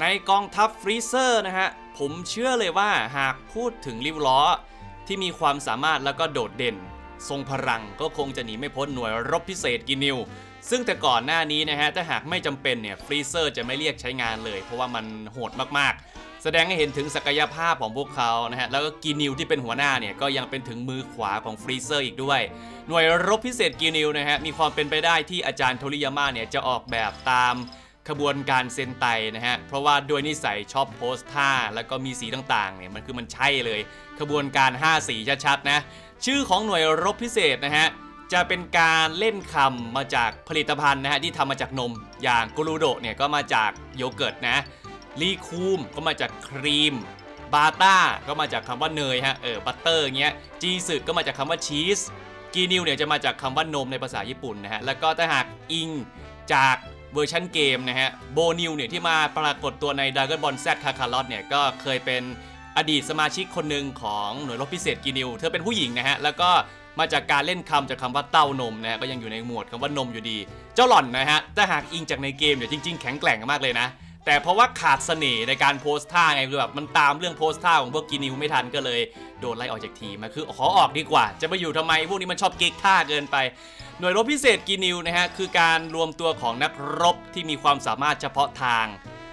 ในกองทัพฟรีเซอร์นะฮะ ผมเชื่อเลยว่าหากพูดถึงริวล้อ ที่มีความสามารถแล้วก็โดดเด่น ทรงพลังก็คงจะหนีไม่พ้นหน่วยรบพิเศษกินิว ซึ่งแต่ก่อนหน้านี้นะฮะ ถ้าหากไม่จำเป็นเนี่ยฟรีเซอร์จะไม่เรียกใช้งานเลย เพราะว่ามันโหดมากๆ แสดงให้เห็นถึงศักยภาพของพวกเขานะฮะ แล้วก็กินิวที่เป็นหัวหน้าเนี่ยก็ยังเป็นถึงมือขวาของฟรีเซอร์อีกด้วย หน่วยรบพิเศษกินิวนะฮะมีความเป็นไปได้ที่อาจารย์โทริยาม่าเนี่ยจะออกแบบตาม ขบวนการเซนไตนะฮะ เพราะว่าด้วยนิสัยชอบโพสท่า แล้วก็มีสีต่างๆเนี่ยมันคือมันใช่เลย ขบวนการ 5 สีชัดๆนะ ชื่อของหน่วยรบพิเศษนะฮะ จะเป็นการเล่นคำมาจากผลิตภัณฑ์นะฮะที่ทำมาจากนม อย่างกรูโดเนี่ยก็มาจากโยเกิร์ตนะ ลีคูมก็มาจากครีม บาต้าก็มาจากคำว่าเนยฮะ เออ บัตเตอร์เงี้ย จีสึก็มาจากคำว่าชีส กีนิวเนี่ยจะมาจากคำว่านมในภาษาญี่ปุ่นนะฮะ แล้วก็ถ้าหากอิงจาก เวอร์ชันเกมนะฮะ โบนิวเนี่ยที่มาปรากฏตัวใน Dragon Ball Z คาร์ลอตเนี่ยก็เคยเป็นอดีตสมาชิกคนหนึ่งของหน่วยรบพิเศษกีนิว เธอเป็นผู้หญิงนะฮะ แล้วก็มาจากการเล่นคำจากคำว่าเต้านมนะฮะ ก็ยังอยู่ในหมวดคำว่านมอยู่ดี เจ้าหล่อนนะฮะ ถ้าหากอิงจากในเกมเนี่ยจริง ๆ แข็งแกร่งมากเลยนะ แต่เพราะว่าขาดเสน่ห์ในการโพสท่าไงคือแบบมันตามเรื่องโพสท่าของพวกกินิวไม่ทันก็เลยโดนไล่ออกจากทีมมาคือขอออกดีกว่า จะมาอยู่ทำไมพวกนี้มันชอบเก๊กท่าเกินไป หน่วยรบพิเศษกินิวนะฮะคือการรวมตัวของนักรบที่มีความสามารถเฉพาะทาง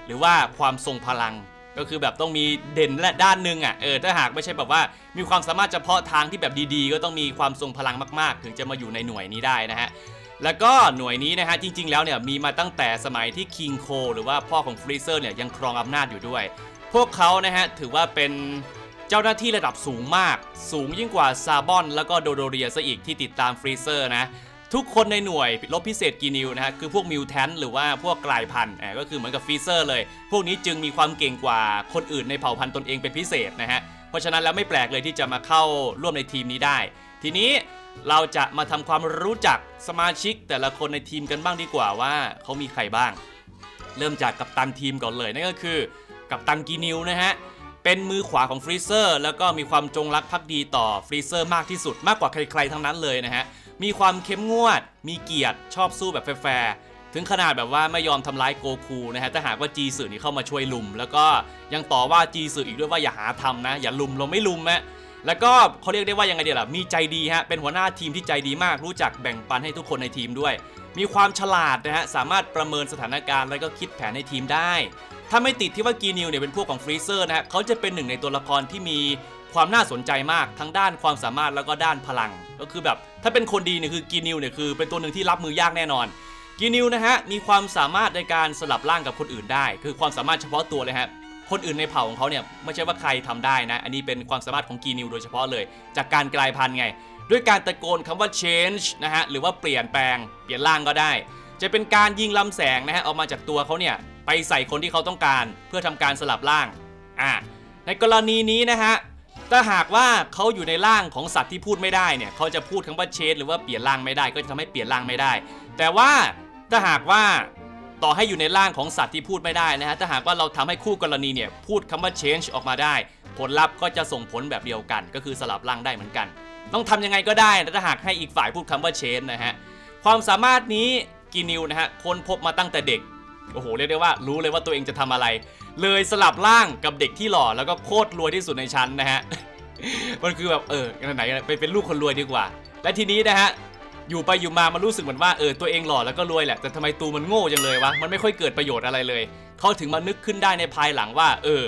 หรือว่าความทรงพลังก็คือแบบต้องมีเด่นและด้านหนึ่งอะ เออ ถ้าหากไม่ใช่แบบว่ามีความสามารถเฉพาะทางที่แบบดีๆ ก็ต้องมีความทรงพลังมากๆ ถึงจะมาอยู่ในหน่วยนี้ได้นะฮะ แล้วก็หน่วยนี้นะฮะจริง ๆ แล้วเนี่ยมีมาตั้งแต่สมัยที่คิงโคหรือว่าพ่อของฟรีเซอร์เนี่ยยังครองอำนาจอยู่ด้วย พวกเขานะฮะถือว่าเป็นเจ้าหน้าที่ระดับสูงมาก สูงยิ่งกว่าซาบอนแล้วก็โดโดเรียซะอีกที่ติดตามฟรีเซอร์นะทุกคนในหน่วยรบพิเศษกีนิวนะฮะคือพวกมิวแทนหรือว่าพวกกลายพันธุ์ก็คือเหมือนกับฟรีเซอร์เลย พวกนี้จึงมีความเก่งกว่าคนอื่นในเผ่าพันธุ์ตนเองเป็นพิเศษนะฮะเพราะฉะนั้นแล้วไม่แปลกเลยที่จะมาเข้าร่วมในทีมนี้ได้ ทีนี้ เราจะมาทำความรู้จักสมาชิกแต่ละคนในทีมกันบ้างดีกว่าว่าเขามีใครบ้าง เริ่มจากกัปตันทีมก่อนเลยนั่นก็คือ กัปตันกีนิวนะฮะเป็นมือขวาของฟรีเซอร์แล้วก็มีความจงรักภักดีต่อฟรีเซอร์มากที่สุดมากกว่าใครๆทั้งนั้นเลยนะฮะมีความเข้มงวด มีเกียรติชอบสู้แบบแฟร์ถึงขนาดแบบว่าไม่ยอมทำร้ายโกคูนะฮะถ้าหากว่าจีสื่อนี่เข้ามาช่วยลุม แล้วก็ยังต่อว่าจีสื่ออีกด้วยว่าอย่าหาทำนะ อย่าลุมเราไม่ลุมนะ แล้วก็เขาเรียกได้ว่ายังไงเดียวล่ะมีใจดีฮะเป็นหัวหน้าทีมที่ใจดีมาก รู้จักแบ่งปันให้ทุกคนในทีมด้วย มีความฉลาดนะฮะสามารถประเมินสถานการณ์แล้วก็คิดแผนให้ทีมได้ ถ้าไม่ติดที่ว่ากีนิวเนี่ยเป็นพวกของฟรีเซอร์นะฮะเขาจะเป็นหนึ่งในตัวละครที่มีความน่าสนใจมากทั้งด้านความสามารถแล้วก็ด้านพลัง ก็คือแบบถ้าเป็นคนดีเนี่ยคือกีนิวเนี่ยคือเป็นตัวหนึ่งที่รับมือยากแน่นอนกีนิวนะฮะมีความสามารถในการสลับร่างกับคนอื่นได้ คือความสามารถเฉพาะตัวเลยฮะ คนอื่นในเผ่าของเขาเนี่ยไม่ใช่ว่าใครทำได้นะ อันนี้เป็นความสามารถของกีนิวโดยเฉพาะเลย จากการกลายพันธุ์ไง ด้วยการตะโกนคำว่า change นะฮะหรือว่าเปลี่ยนแปลง เปลี่ยนร่างก็ได้ จะเป็นการยิงลำแสงนะฮะออกมาจากตัวเขาเนี่ยไปใส่คนที่เขาต้องการ เพื่อทำการสลับร่างอ่าในกรณีนี้นะฮะถ้าหากว่าเขาอยู่ในร่างของสัตว์ที่พูดไม่ได้เนี่ยเขาจะพูดคำว่าเชนหรือว่าเปลี่ยนร่างไม่ได้ ก็จะทำให้เปลี่ยนร่างไม่ได้ แต่ว่าถ้าหากว่า ต่อให้อยู่ในร่างของสัตว์ที่พูดไม่ได้นะฮะถ้าหากว่าเราทำให้คู่กรณีเนี่ยพูดคำว่า change ออกมาได้ ผลลัพธ์ก็จะส่งผลแบบเดียวกัน ก็คือสลับร่างได้เหมือนกัน ต้องทำยังไงก็ได้นะถ้าหากให้อีกฝ่ายพูดคำว่า change นะฮะความสามารถนี้กีนิวนะฮะค้นพบมาตั้งแต่เด็กโอ้โหเรียกได้ว่ารู้เลยว่าตัวเองจะทำอะไร เลยสลับร่างกับเด็กที่หล่อแล้วก็โคตรรวยที่สุดในชั้นนะฮะมันคือแบบเออไหนไปเป็นลูกคนรวยดีกว่า และทีนี้นะฮะ อยู่ไปอยู่มามันรู้สึกเหมือนว่าเออตัวเองหล่อแล้วก็รวยแหละแต่ทำไมตูมันโง่จังเลยวะมันไม่ค่อยเกิดประโยชน์อะไรเลย เขาถึงมานึกขึ้นได้ในภายหลังว่า เออ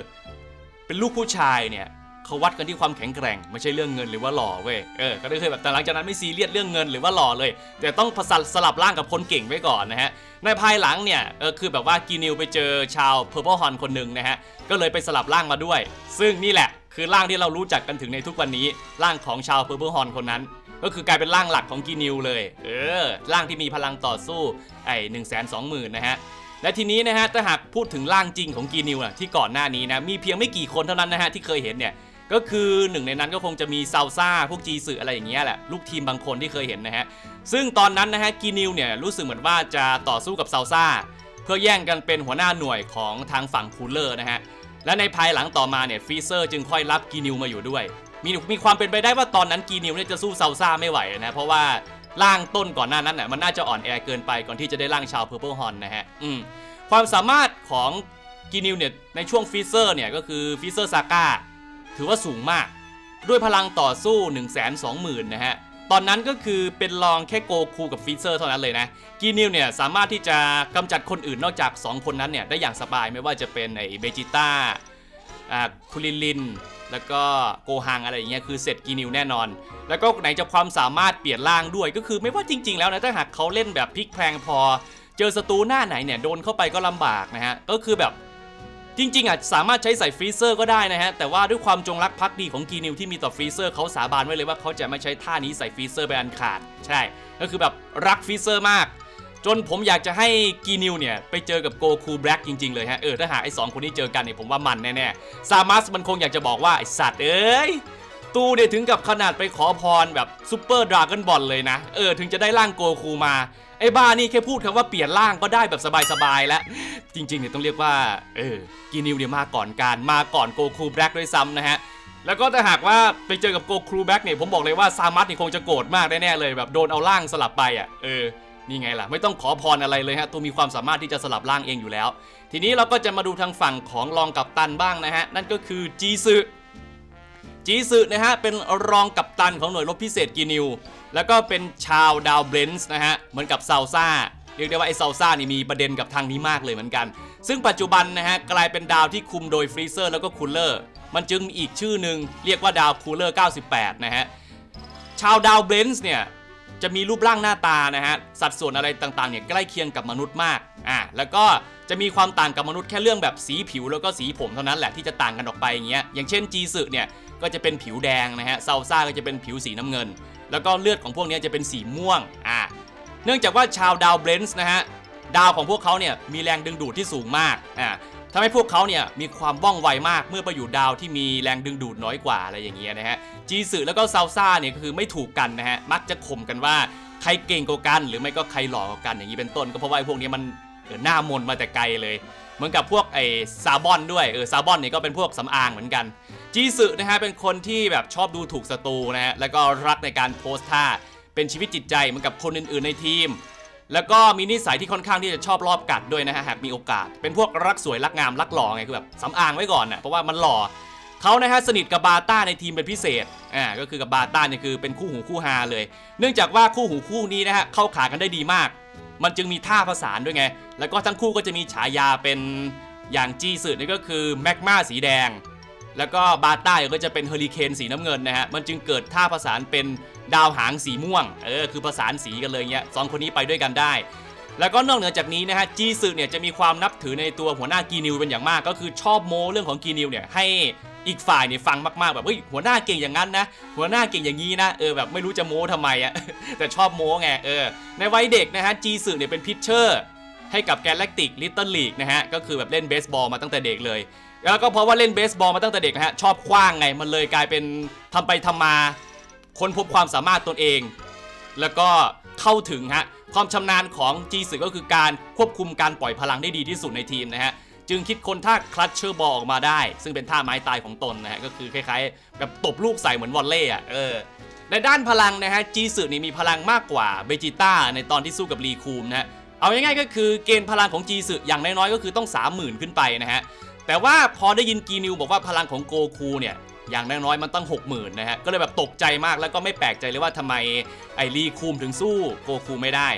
เป็นลูกผู้ชายเนี่ยเขาวัดกันที่ความแข็งแกร่งไม่ใช่เรื่องเงินหรือว่าหล่อเว้ยเออก็ได้เคยแบบแต่หลังจากนั้นไม่ซีเรียสเรื่องเงินหรือว่าหล่อเลย แต่ต้องผสลับร่างกับคนเก่งไว้ก่อนนะฮะในภายหลังเนี่ยเออคือแบบว่ากีนิวไปเจอชาวเพอร์ l e ฮอนคนหนึ่งนะฮะก็เลยไปสลับร่างมาด้วย ซึ่งนี่แหละคือร่างที่เรารู้จักกันถึงในทุกวันนี้ร่างของชาวเพอร์ l e ฮอนคนนั้น ก็คือกลายเป็นร่างหลักของกีนิวเลย เออ ร่างที่มีพลังต่อสู้ ไอ้หนึ่งแสนสองหมื่นนะฮะ และทีนี้นะฮะ ถ้าหากพูดถึงร่างจริงของกีนิวอะที่ก่อนหน้านี้นะ มีเพียงไม่กี่คนเท่านั้นนะฮะที่เคยเห็นเนี่ย ก็คือหนึ่งในนั้นก็คงจะมีซาวซ่า พวกจีสืออะไรอย่างเงี้ยแหละ ลูกทีมบางคนที่เคยเห็นนะฮะ ซึ่งตอนนั้นนะฮะกีนิวเนี่ยรู้สึกเหมือนว่าจะต่อสู้กับซาวซ่า เพื่อแย่งกันเป็นหัวหน้าหน่วยของทางฝั่งคูลเลอร์นะฮะ และในภายหลังต่อมาเนี่ยฟรีเซอร์จึงค่อยรับกีนิวมาอยู่ด้วย มีมีความเป็นไปได้ว่าตอนนั้นกีนิวเนี่ยจะสู้เซาซ่าไม่ไหวนะเพราะว่าร่างต้นก่อนหน้านั้นน่ะมันน่าจะอ่อนแอเกินไปก่อนที่จะได้ร่างชาวเพอร์ l e ฮอนนะฮะอืมความสามารถของกีนิวเนี่ยในช่วงฟีเซอร์เนี่ยก็คือฟีเซอร์ซาก้าถือว่าสูงมาก ด้วยพลังต่อสู้ 1 2 0 0 0 0นะฮะตอนนั้นก็คือเป็นรองแค่โกคูกับฟีเซอร์เท่านั้นเลยนะกีนิวเนี่ยสามารถที่จะกำจัดคนอื่นนอกจาก 2 คนนั้นเนี่ยได้อย่างสบายไม่ว่าจะเป็นไอเบจิต้า อ่าคุรินลิน แล้วก็โกฮังอะไรอย่างเงี้ยคือเสร็จกีนิวแน่นอน แล้วก็ไหนจะความสามารถเปลี่ยนร่างด้วยก็คือไม่ว่าจริง ๆ แล้วนะถ้าหากเขาเล่นแบบพลิกแพลงพอ เจอศัตรูหน้าไหนเนี่ยโดนเข้าไปก็ลำบากนะฮะก็คือแบบจริงๆอะสามารถใช้ใส่ฟรีเซอร์ก็ได้นะฮะ แต่ว่าด้วยความจงรักภักดีของกีนิวที่มีต่อฟรีเซอร์เขาสาบานไว้เลยว่าเขาจะไม่ใช้ท่านี้ใส่ฟรีเซอร์ไปอันขาด ใช่ ก็คือแบบรักฟรีเซอร์มาก จนผมอยากจะให้กีนิวเนี่ย ไปเจอกับโกคูแบล็กจริง ๆ เลยฮะ เออ ถ้าหากไอ้สองคนนี้เจอกันเนี่ยผมว่ามันแน่ๆซามัสมันคงอยากจะบอกว่า ไอสัตว์เอ้ย ตูเนี่ยถึงกับขนาดไปขอพรแบบซูเปอร์ดราก้อนบอลเลยนะ เออ ถึงจะได้ร่างโกคูมา ไอ้บ้านี่แค่พูดคำว่าเปลี่ยนร่างก็ได้แบบสบายๆแล้ว จริงๆเนี่ยต้องเรียกว่า เออ กีนิวเนี่ยมาก่อนการมาก่อนโกคูแบล็กด้วยซ้ำนะฮะแล้วก็ถ้าหากว่าไปเจอกับโกคูแบ็กเนี่ยผมบอกเลยว่าซามัสนี่คงจะโกรธมากแน่ๆเลยแบบโดนเอาร่างสลับไปอะเออ นี่ไงล่ะ ไม่ต้องขอพรอะไรเลยฮะ ตัวมีความสามารถที่จะสลับร่างเองอยู่แล้ว ทีนี้เราก็จะมาดูทางฝั่งของรองกัปตันบ้างนะฮะ นั่นก็คือจีซึจีซึนะฮะ เป็นรองกัปตันของหน่วยรบพิเศษกีนิว แล้วก็เป็นชาวดาวเบรนส์นะฮะ เหมือนกับซาวซ่าเรียกได้ว่าไอซาวซ่านี่มีประเด็นกับทางนี้มากเลยเหมือนกัน ซึ่งปัจจุบันนะฮะกลายเป็นดาวที่คุมโดยฟรีเซอร์แล้วก็คูลเลอร์ มันจึงมีอีกชื่อหนึ่งเรียกว่าดาวคูลเลอร์ 98 นะฮะ ชาวดาวเบรนส์เนี่ย จะมีรูปร่างหน้าตานะฮะสัดส่วนอะไรต่างๆเนี่ยใกล้เคียงกับมนุษย์มากอ่าแล้วก็จะมีความต่างกับมนุษย์แค่เรื่องแบบสีผิวแล้วก็สีผมเท่านั้นแหละที่จะต่างกันออกไปอย่างเงี้ยอย่างเช่นจีสึเนี่ยก็จะเป็นผิวแดงนะฮะซาซ่าก็จะเป็นผิวสีน้ำเงิน แล้วก็เลือดของพวกนี้จะเป็นสีม่วงอ่าเนื่องจากว่าชาวดาวเบรนส์นะฮะดาวของพวกเขาเนี่ยมีแรงดึงดูดที่สูงมากอ่า ทำให้พวกเขาเนี่ยมีความว่องไวมากเมื่อไปอยู่ดาวที่มีแรงดึงดูดน้อยกว่าอะไรอย่างเงี้ยนะฮะจีสึแล้วก็ซาวซ่าเนี่ยก็คือไม่ถูกกันนะฮะมักจะข่มกันว่าใครเก่งกว่ากัน หรือไม่ก็ใครหล่อกว่ากันอย่างนี้เป็นต้น ก็เพราะว่าไอ้พวกนี้มันเออหน้ามนมาแต่ไกลเลย เหมือนกับพวกไอ้ซาบอนด้วยเออซาบอนเนี่ยก็เป็นพวกสำอางเหมือนกันจีสึนะฮะเป็นคนที่แบบชอบดูถูกศัตรูนะฮะแล้วก็รักในการโพสท่าเป็นชีวิตจิตใจเหมือนกับคนอื่นๆในทีม แล้วก็มีนิสัยที่ค่อนข้างที่จะชอบรอบกัดด้วยนะฮะหากมีโอกาส เป็นพวกรักสวยรักงามรักหล่อไงคือแบบสำอางไว้ก่อนน่ะเพราะว่ามันหล่อเขานะฮะสนิทกับบาต้าในทีมเป็นพิเศษ อ่า ก็คือกับบาต้าเนี่ยคือเป็นคู่หูคู่ฮาเลย เนื่องจากว่าคู่หูคู่นี้นะฮะเข้าขากันได้ดีมาก มันจึงมีท่าผสานด้วยไง แล้วก็ทั้งคู่ก็จะมีฉายาเป็นอย่างจีสึนี่ก็คือแมกมาสีแดง แล้วก็บาต้าก็จะเป็นเฮอริเคนสีน้ำเงินนะฮะ มันจึงเกิดท่าประสานเป็นดาวหางสีม่วง เออ คือประสานสีกันเลยเงี้ยสองคนนี้ไปด้วยกันได้ แล้วก็นอกเหนือจากนี้นะฮะ จีซึเนี่ยจะมีความนับถือในตัวหัวหน้ากีนิวเป็นอย่างมาก ก็คือชอบโม้เรื่องของกีนิวเนี่ยให้อีกฝ่ายเนี่ยฟังมากๆแบบเฮ้ยหัวหน้าเก่งอย่างนั้นนะ หัวหน้าเก่งอย่างนี้นะเออแบบไม่รู้จะโม้ทำไมอะแต่ชอบโม้ไงเออในวัยเด็กนะฮะจีซึเนี่ยเป็นพิชเชอร์ให้กับแกล a คติกลิตเติ้ลลีกนะฮะก็คือแบบเล่นเบสบอลมาตั้งแต่เด็กเลย แล้วก็เพราะว่าเล่นเบสบอลมาตั้งแต่เด็กนะฮะชอบคว้างไงมันเลยกลายเป็นทำไปทำมาค้นพบความสามารถตนเอง แล้วก็เข้าถึงฮะความชำนาญของจีสึก็คือการควบคุมการปล่อยพลังได้ดีที่สุดในทีมนะฮะจึงคิดคนท่าคลัตเชอร์บอลออกมาได้ ซึ่งเป็นท่าไม้ตายของตนนะฮะก็คือคล้ายๆแบบตบลูกใส่เหมือนวอลเล่อะเออในด้านพลังนะฮะจีสึนี่มีพลังมากกว่าเบจิต้าในตอนที่สู้กับรีคูมนะฮะเอาง่ายๆก็คือเกณฑ์พลังของจีสึอย่างน้อยๆก็คือต้อง 30,000 ขึ้นไปนะฮะ แต่ว่าพอได้ยินกีนิวบอกว่าพลังของโกคูเนี่ยอย่างน้อยๆมันต้อง60,000นะฮะก็เลยแบบตกใจมากแล้วก็ไม่แปลกใจเลยว่าทำไมไอรีคูมถึงสู้โกคูไม่ได้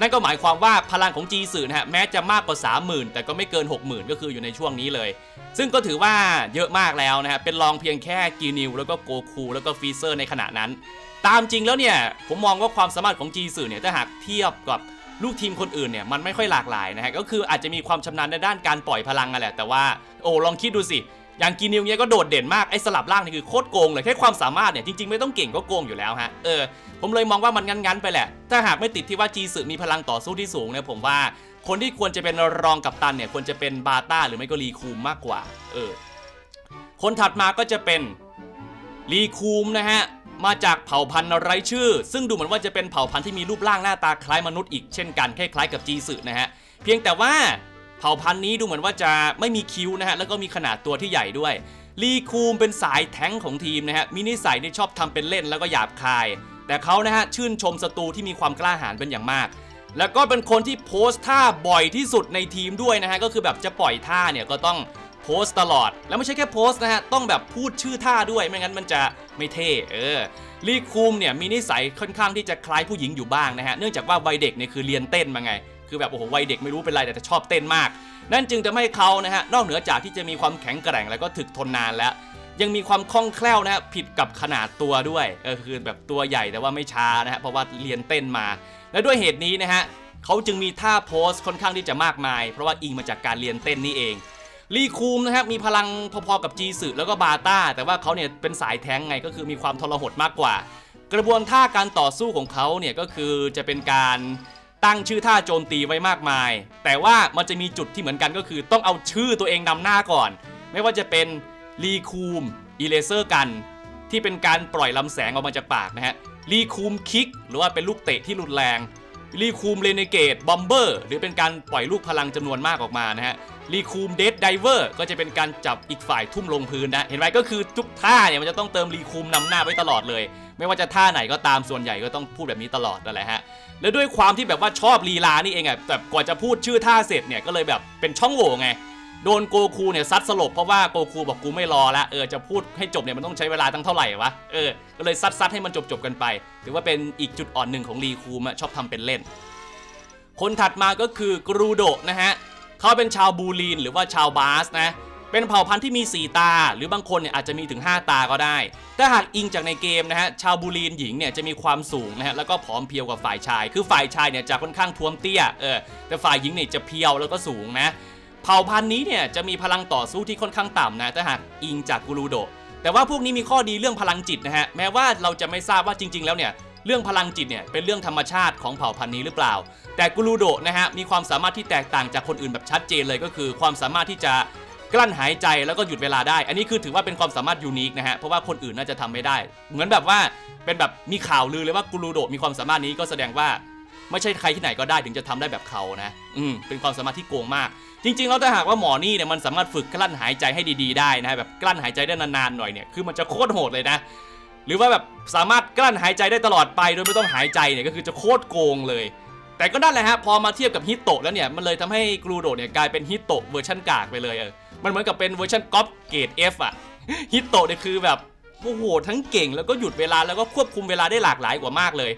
นั่นก็หมายความว่าพลังของจีสื่อนะฮะแม้จะมากกว่า 30,000 แต่ก็ไม่เกิน 60,000 ก็คืออยู่ในช่วงนี้เลย ซึ่งก็ถือว่าเยอะมากแล้วนะฮะเป็นรองเพียงแค่กีนิวแล้วก็โกคูแล้วก็ฟีเซอร์ในขณะนั้น ตามจริงแล้วเนี่ยผมมองว่าความสามารถของจีสื่อเนี่ยถ้าหากเทียบกับ ลูกทีมคนอื่นเนี่ยมันไม่ค่อยหลากหลายนะฮะก็คืออาจจะมีความชำนาญในด้านการปล่อยพลังอะแหละ แต่ว่าโอ้ลองคิดดูสิอย่างกีนิวเนี่ยก็โดดเด่นมากไอ้สลับร่างนี่คือโคตรโกงเลยแค่ความสามารถเนี่ยจริงๆไม่ต้องเก่งก็โกงอยู่แล้วฮะเออผมเลยมองว่ามันงั้นๆไปแหละ ถ้าหากไม่ติดที่ว่าจีสึมีพลังต่อสู้ที่สูงเนี่ยผมว่าคนที่ควรจะเป็นรองกัปตันเนี่ยควรจะเป็นบาต้าหรือไม่ก็รีคูมมากกว่า เออ คนถัดมาก็จะเป็นรีคูมนะฮะ มาจากเผ่าพันธุ์ไร้ชื่อ ซึ่งดูเหมือนว่าจะเป็นเผ่าพันธุ์ที่มีรูปร่างหน้าตาคล้ายมนุษย์อีกเช่นกันคล้ายๆกับจีสึนะฮะเพียงแต่ว่าเผ่าพันธุ์นี้ดูเหมือนว่าจะไม่มีคิ้วนะฮะแล้วก็มีขนาดตัวที่ใหญ่ด้วยลีคูมเป็นสายแท้งของทีมนะฮะมีนิสัยที่ชอบทำเป็นเล่นแล้วก็หยาบคาย แต่เขานะฮะชื่นชมศัตรูที่มีความกล้าหาญเป็นอย่างมาก แล้วก็เป็นคนที่โพสต์ท่าบ่อยที่สุดในทีมด้วยนะฮะก็คือแบบจะปล่อยท่าเนี่ยก็ต้อง โพสต์ตลอด แล้วไม่ใช่แค่โพสต์นะฮะ ต้องแบบพูดชื่อท่าด้วยไม่งั้นมันจะไม่เท่เออลีคูมเนี่ยมีนิสัยค่อนข้างที่จะคล้ายผู้หญิงอยู่บ้างนะฮะ เนื่องจากว่าวัยเด็กเนี่ยคือเรียนเต้นมาไง คือแบบโอ้โหวัยเด็กไม่รู้เป็นไรแต่จะชอบเต้นมาก นั่นจึงทำให้เขานะฮะนอกเหนือจากที่จะมีความแข็งแกร่งแล้วก็ถึกทนนานแล้ว ยังมีความคล่องแคล่วนะฮะผิดกับขนาดตัวด้วยเออคือแบบตัวใหญ่แต่ว่าไม่ช้านะฮะเพราะว่าเรียนเต้นมา และด้วยเหตุนี้นะฮะเขาจึงมีท่าโพสค่อนข้างที่จะมากมาย เพราะว่าอิงมาจากการเรียนเต้นนี่เอง ลีคูมนะครับมีพลังพอๆกับจีสึแล้วก็บาต้าแต่ว่าเขาเนี่ยเป็นสายแท้งไงก็คือมีความทรหดมากกว่า กระบวนท่าการต่อสู้ของเขาเนี่ยก็คือจะเป็นการตั้งชื่อท่าโจมตีไว้มากมาย แต่ว่ามันจะมีจุดที่เหมือนกันก็คือ ต้องเอาชื่อตัวเองนำหน้าก่อน ไม่ว่าจะเป็นรีคูมอีเลเซอร์กัน ที่เป็นการปล่อยลำแสงออกมาจากปากนะฮะรีคูมคิกหรือว่าเป็นลูกเตะที่รุนแรง รีคูมเรเนเกตบอมเบอร์หรือเป็นการปล่อยลูกพลังจำนวนมากออกมานะฮะรีคูมเดดไดเวอร์ก็จะเป็นการจับอีกฝ่ายทุ่มลงพื้นนะ เห็นไหมก็คือทุกท่าเนี่ยมันจะต้องเติมรีคูมนำหน้าไว้ตลอดเลย ไม่ว่าจะท่าไหนก็ตามส่วนใหญ่ก็ต้องพูดแบบนี้ตลอดนั่นแหละฮะแล้วด้วยความที่แบบว่าชอบลีลานี่เองอะแต่กว่าจะพูดชื่อท่าเสร็จเนี่ยก็เลยแบบเป็นช่องโหว่ไง โดนโกคูเนี่ยซัดสลบเพราะว่าโกคูบอกกูไม่รอละเออจะพูดให้จบเนี่ยมันต้องใช้เวลาตั้งเท่าไหร่วะเออก็เลยซัดซัดให้มันจบจบกันไปถือว่าเป็นอีกจุดอ่อนหนึ่งของรีคูมะชอบทำเป็นเล่น คนถัดมาก็คือกรูโดนะฮะเขาเป็นชาวบูลีนหรือว่าชาวบาสนะเป็นเผ่าพันธุ์ที่มี 4 ตา หรือบางคนเนี่ยอาจจะมีถึง 5 ตาก็ได้ ถ้าหากอิงจากในเกมนะฮะ ชาวบูลีนหญิงเนี่ยจะมีความสูงนะฮะ แล้วก็ผอมเพรียวกว่าฝ่ายชาย คือฝ่ายชายเนี่ยจะค่อนข้างท้วมเตี้ย เออ แต่ฝ่ายหญิงเนี่ยจะเพียวแล้วก็สูงนะ เผ่าพันธุ์นี้เนี่ยจะมีพลังต่อสู้ที่ค่อนข้างต่ำนะถ้าหากอิงจากกูรูโด แต่ว่าพวกนี้มีข้อดีเรื่องพลังจิตนะฮะแม้ว่าเราจะไม่ทราบว่าจริง ๆ แล้วเนี่ยเรื่องพลังจิตเนี่ยเป็นเรื่องธรรมชาติของเผ่าพันธุ์นี้หรือเปล่า แต่กูรูโดนะฮะมีความสามารถที่แตกต่างจากคนอื่นแบบชัดเจนเลยก็คือ ความสามารถที่จะกลั้นหายใจแล้วก็หยุดเวลาได้ อันนี้คือถือว่าเป็นความสามารถยูนิคนะฮะ เพราะว่าคนอื่นน่าจะทำไม่ได้ เหมือนแบบว่าเป็นแบบมีข่าวลือเลยว่ากูรูโดมีความสามารถนี้ก็แสดงว่า ไม่ใช่ใครที่ไหนก็ได้ถึงจะทำได้แบบเขานะ อืมเป็นความสามารถที่โกงมาก จริงๆแล้วถ้าหากว่าหมอนี่เนี่ยมันสามารถฝึกกลั้นหายใจให้ดีๆได้นะแบบกลั้นหายใจได้นานๆหน่อยเนี่ยคือมันจะโคตรโหดเลยนะ หรือว่าแบบสามารถกลั้นหายใจได้ตลอดไปโดยไม่ต้องหายใจเนี่ยก็คือจะโคตรโกงเลย แต่ก็นั่นแหละฮะพอมาเทียบกับฮิตโตะแล้วเนี่ยมันเลยทำให้กรูโดะเนี่ยกลายเป็นฮิตโตะเวอร์ชันกากไปเลยเออมันเหมือนกับเป็นเวอร์ชันก๊อปเกรด F อฟอะฮิตโตะเนี่ยคือแบบโอ้โหทั้งเก่งแล้วก็หยุดเวลาแล้วก็ควบคุมเวลาได้หลากหลายกว่ามากเลย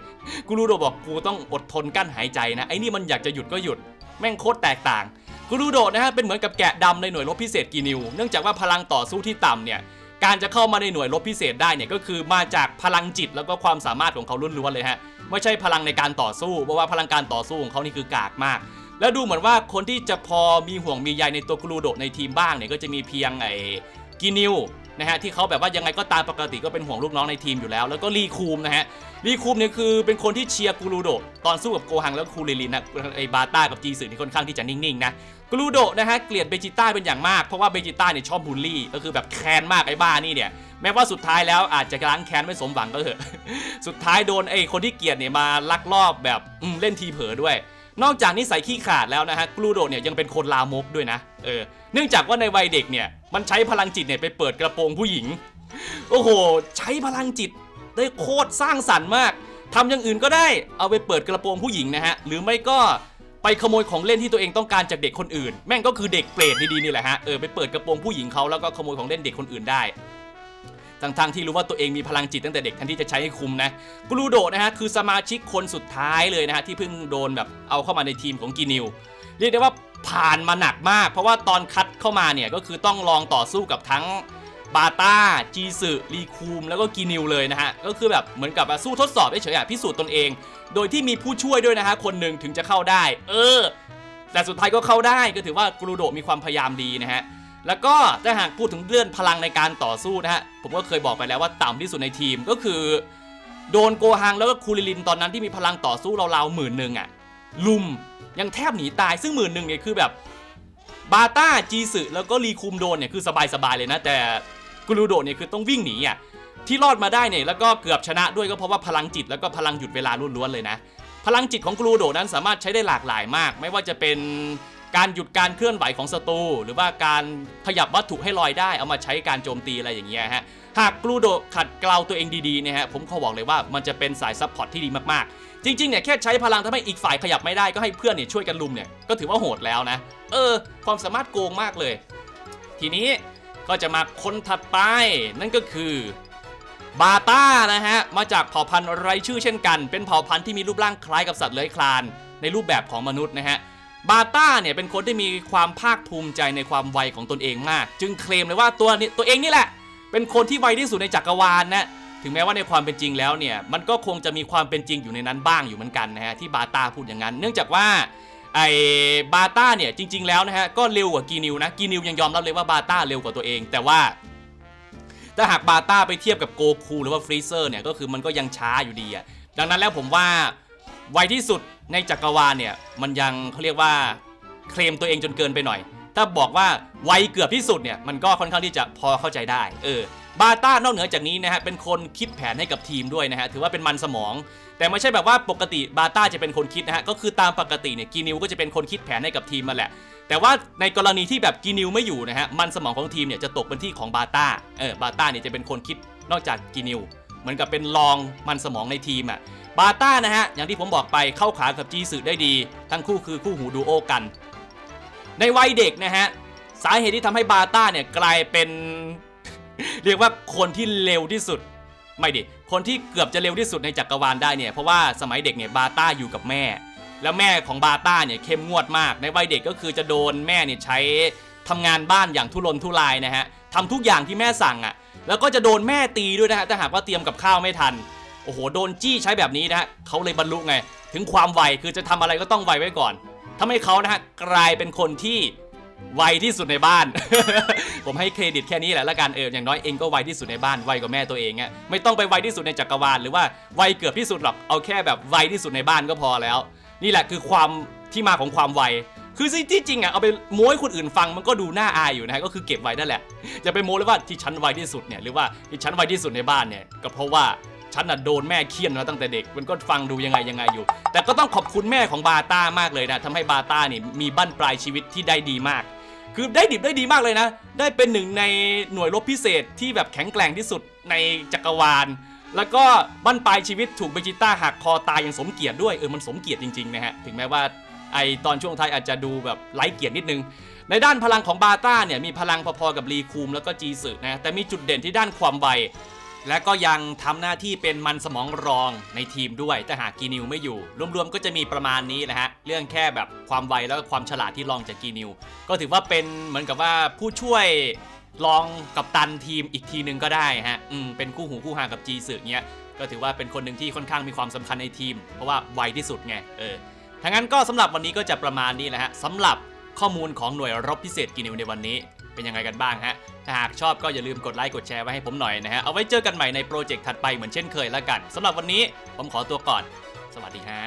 กูรูโดบอกกูต้องอดทนกั้นหายใจนะไอ้นี่มันอยากจะหยุดก็หยุด แม่งโคตรแตกต่าง กรูโดนะฮะเป็นเหมือนกับแกะดำในหน่วยรบพิเศษกีนิว เนื่องจากว่าพลังต่อสู้ที่ต่ำเนี่ยการจะเข้ามาในหน่วยรบพิเศษได้เนี่ยก็คือมาจากพลังจิตแล้วก็ความสามารถของเขาล้วนๆเลยฮะไม่ใช่พลังในการต่อสู้เพราะว่าพลังการต่อสู้ของเขานี่คือกากมาก แล้วดูเหมือนว่าคนที่จะพอมีห่วงมีใยในตัวกรูโดในทีมบ้างเนี่ยก็จะมีเพียงไอ้กีนิว นะฮะที่เขาแบบว่ายังไงก็ตามปกติก็เป็นห่วงลูกน้องในทีมอยู่แล้ว แล้วก็รีคูมนะฮะรีคูมเนี่ยคือเป็นคนที่เชียร์กูรูโดตอนสู้กับโกฮังแล้วคูเรลินนะไอบาต้ากับจีสึนี่ค่อนข้างที่จะนิ่งๆนะกูรูโดนะฮะเกลียดเบจิต้าเป็นอย่างมากเพราะว่าเบจิต้าเนี่ยชอบบูลลี่ก็คือแบบแค้นมากไอ้บ้านี่เนี่ยแม้ว่าสุดท้ายแล้วอาจจะล้างแค้นไม่สมหวังก็เถอะ สุดท้ายโดนไอ้คนที่เกลียดเนี่ยมาลักลอบแบบเล่นทีเผลอด้วย นอกจากนิสัยขี้ขาดแล้วนะฮะกรูโดเนี่ยยังเป็นคนลามกด้วยนะเออเนื่องจากว่าในวัยเด็กเนี่ยมันใช้พลังจิตเนี่ยไปเปิดกระโปรงผู้หญิง โอ้โห ใช้พลังจิตได้โคตรสร้างสรรค์มากทำอย่างอื่นก็ได้เอาไปเปิดกระโปรงผู้หญิงนะฮะหรือไม่ก็ไปขโมยของเล่นที่ตัวเองต้องการจากเด็กคนอื่น แม่งก็คือเด็กเปรตดีๆนี่แหละฮะเออไปเปิดกระโปรงผู้หญิงเขาแล้วก็ขโมยของเล่นเด็กคนอื่นได้ ทั้งๆที่รู้ว่าตัวเองมีพลังจิตตั้งแต่เด็กแทันที่จะใช้ให้คุมนะกรูโดนะฮะคือสมาชิกคนสุดท้ายเลยนะฮะที่เพิ่งโดนแบบเอาเข้ามาในทีมของกีนิว เรียกได้ว่าผ่านมาหนักมาก เพราะว่าตอนคัดเข้ามาเนี่ยก็คือต้องลองต่อสู้กับทั้งบาต้าจีสึรีคูม แล้วก็กีนิวเลยนะฮะ ก็คือแบบเหมือนกับสู้ทดสอบเฉยๆพิสูจน์ตนเอง โดยที่มีผู้ช่วยด้วยนะฮะ คนหนึ่งถึงจะเข้าได้ เออ แต่สุดท้ายก็เข้าได้ก็ถือว่ากรูโดมีความพยายามดีนะฮะ แล้วก็ถ้าหากพูดถึงเรื่องพลังในการต่อสู้นะฮะ ผมก็เคยบอกไปแล้วว่าต่ำที่สุดในทีมก็คือ โดนโกฮังแล้วก็คูริลินตอนนั้นที่มีพลังต่อสู้ราวๆหมื่นหนึ่งอะลุมยังแทบหนีตายซึ่งหมื่นหนึ่งเนี่ยคือแบบบาต้าจีสึแล้วก็รีคุมโดนเนี่ยคือสบายๆเลยนะ แต่กูรูโดเนี่ยคือต้องวิ่งหนีอะที่รอดมาได้เนี่ยแล้วก็เกือบชนะด้วยก็เพราะว่าพลังจิตแล้วก็พลังหยุดเวลาล้วนๆเลยนะ พลังจิตของกูรูโดนั้นสามารถใช้ได้หลากหลายมาก ไม่ว่าจะเป็น การหยุดการเคลื่อนไหวของศัตรูหรือว่าการขยับวัตถุให้ลอยได้เอามาใช้การโจมตีอะไรอย่างเงี้ยฮะหากกลูโดขัดเกลาตัวเองดีๆเนี่ยฮะผมขอบอกเลยว่ามันจะเป็นสายซัพพอร์ตที่ดีมากๆ จริงๆเนี่ยแค่ใช้พลังทำให้อีกฝ่ายขยับไม่ได้ก็ให้เพื่อนเนี่ยช่วยกันลุมเนี่ยก็ถือว่าโหดแล้วนะ เออ ความสามารถโกงมากเลย ทีนี้ก็จะมาคนถัดไปนั่นก็คือบาต้านะฮะมาจากเผ่าพันธุ์ไรชื่อเช่นกัน เป็นเผ่าพันธุ์ที่มีรูปร่างคล้ายกับสัตว์เลื้อยคลานในรูปแบบของมนุษย์นะฮะ บาต้าเนี่ยเป็นคนที่มีความภาคภูมิใจในความไวของตนเองมาก จึงเคลมเลยว่าตัวนี้ตัวเองนี่แหละ เป็นคนที่ไวที่สุดในจักรวาลนะถึงแม้ว่าในความเป็นจริงแล้วเนี่ยมันก็คงจะมีความเป็นจริงอยู่ในนั้นบ้างอยู่เหมือนกันนะฮะที่บาต้าพูดอย่างนั้น เนื่องจากว่าไอ้บาต้าเนี่ยจริง ๆ แล้วนะฮะก็เร็วกว่ากีนิวนะกีนิวยังยอมรับเลยว่าบาต้าเร็วกว่าตัวเอง แต่ว่าถ้าหากบาต้าไปเทียบกับโกคูหรือว่าฟรีเซอร์เนี่ยก็คือมันก็ยังช้าอยู่ดีอะดังนั้นแล้วผมว่าไวที่สุด ในจักรวาลเนี่ยมันยังเขาเรียกว่าเคลมตัวเองจนเกินไปหน่อย ถ้าบอกว่าไวเกือบที่สุดเนี่ยมันก็ค่อนข้างที่จะพอเข้าใจได้ เออบาต้านอกเหนือจากนี้นะฮะเป็นคนคิดแผนให้กับทีมด้วยนะฮะถือว่าเป็นมันสมอง แต่ไม่ใช่แบบว่าปกติบาต้าจะเป็นคนคิดนะฮะก็คือตามปกติเนี่ยกีนิวก็จะเป็นคนคิดแผนให้กับทีมมาแหละ แต่ว่าในกรณีที่แบบกีนิวไม่อยู่นะฮะมันสมองของทีมเนี่ยจะตกเป็นที่ของบาต้าเออบาต้าเนี่ยจะเป็นคนคิดนอกจากกีนิวเหมือนกับเป็นรองมันสมองในทีมอะ บาต้านะฮะ อย่างที่ผมบอกไปเข้าขากับจีสึได้ดี ทั้งคู่คือคู่หูดูโอกัน ในวัยเด็กนะฮะ สาเหตุที่ทำให้บาต้าเนี่ยกลายเป็น เรียกว่าคนที่เร็วที่สุด ไม่ดิ คนที่เกือบจะเร็วที่สุดในจักรวาลได้เนี่ย เพราะว่าสมัยเด็กเนี่ยบาต้าอยู่กับแม่ แล้วแม่ของบาต้าเนี่ยเข้มงวดมาก ในวัยเด็กก็คือจะโดนแม่เนี่ยใช้ทำงานบ้านอย่างทุรนทุรายนะฮะทำทุกอย่างที่แม่สั่งอะ่ะ แล้วก็จะโดนแม่ตีด้วยนะฮะ ถ้าหากว่าเตรียมกับข้าวไม่ทัน โอ้โหโดนจี้ใช้แบบนี้นะฮะเขาเลยบรรลุไง ถึงความไวคือจะทำอะไรก็ต้องไวไว้ก่อนทำให้เขานะฮะกลายเป็นคนที่ไวที่สุดในบ้าน ผมให้เครดิตแค่นี้แหละละกันเอออย่างน้อยเองก็ไวที่สุดในบ้านไวกว่าแม่ตัวเองอะไม่ต้องไปไวที่สุดในจักรวาลหรือว่าไวเกือบที่สุดหรอกเอาแค่แบบไวที่สุดในบ้านก็พอแล้ว นี่แหละคือความที่มาของความไวคือที่จริงอะเอาไปโม้ให้คนอื่นฟังมันก็ดูน่าอายอยู่นะฮะก็คือเก็บไว้นั่นแหละจะไปโม้เลยว่าที่ฉันไวที่สุดเนี่ยหรือว่าที่ฉันไวที่สุดในบ้านเนี่ยก็เพราะว่า ฉันน่ะโดนแม่เคี่ยนมาตั้งแต่เด็ก มันก็ฟังดูยังไงยังไงอยู่ แต่ก็ต้องขอบคุณแม่ของบาต้ามากเลยนะทำให้บาต้านี่มีบั้นปลายชีวิตที่ได้ดีมาก คือได้ดิบได้ดีมากเลยนะ ได้เป็นหนึ่งในหน่วยรบพิเศษที่แบบแข็งแกร่งที่สุดในจักรวาล แล้วก็บั้นปลายชีวิตถูกเบจิต้าหักคอตายอย่างสมเกียรติด้วยเออมันสมเกียรติจริงๆนะฮะ ถึงแม้ว่าไอตอนช่วงท้ายอาจจะดูแบบไร้เกียรตินิดนึง ในด้านพลังของบาต้าเนี่ยมีพลังพอๆกับรีคูมแล้วก็จีสึนะ แต่มีจุดเด่นที่ด้านความไว และก็ยังทำหน้าที่เป็นมันสมองรองในทีมด้วยแต่หากกีนิวไม่อยู่ รวมๆก็จะมีประมาณนี้แหละฮะ เรื่องแค่แบบความไวแล้วก็ความฉลาดที่รองจากกีนิว ก็ถือว่าเป็นเหมือนกับว่าผู้ช่วยรองกับตันทีมอีกทีหนึ่งก็ได้ฮะ อืม เป็นคู่หูคู่หากับจีสึเงี้ย ก็ถือว่าเป็นคนหนึ่งที่ค่อนข้างมีความสำคัญในทีม เพราะว่าไวที่สุดไง เออทั้งนั้นก็สำหรับวันนี้ก็จะประมาณนี้แหละฮะสำหรับข้อมูลของหน่วยรบพิเศษกินิวในวันนี้ เป็นยังไงกันบ้างฮะ ถ้าหากชอบก็อย่าลืมกดไลค์กดแชร์ไว้ให้ผมหน่อยนะฮะ เอาไว้เจอกันใหม่ในโปรเจกต์ถัดไปเหมือนเช่นเคยแล้วกันสำหรับวันนี้ผมขอตัวก่อน สวัสดีฮะ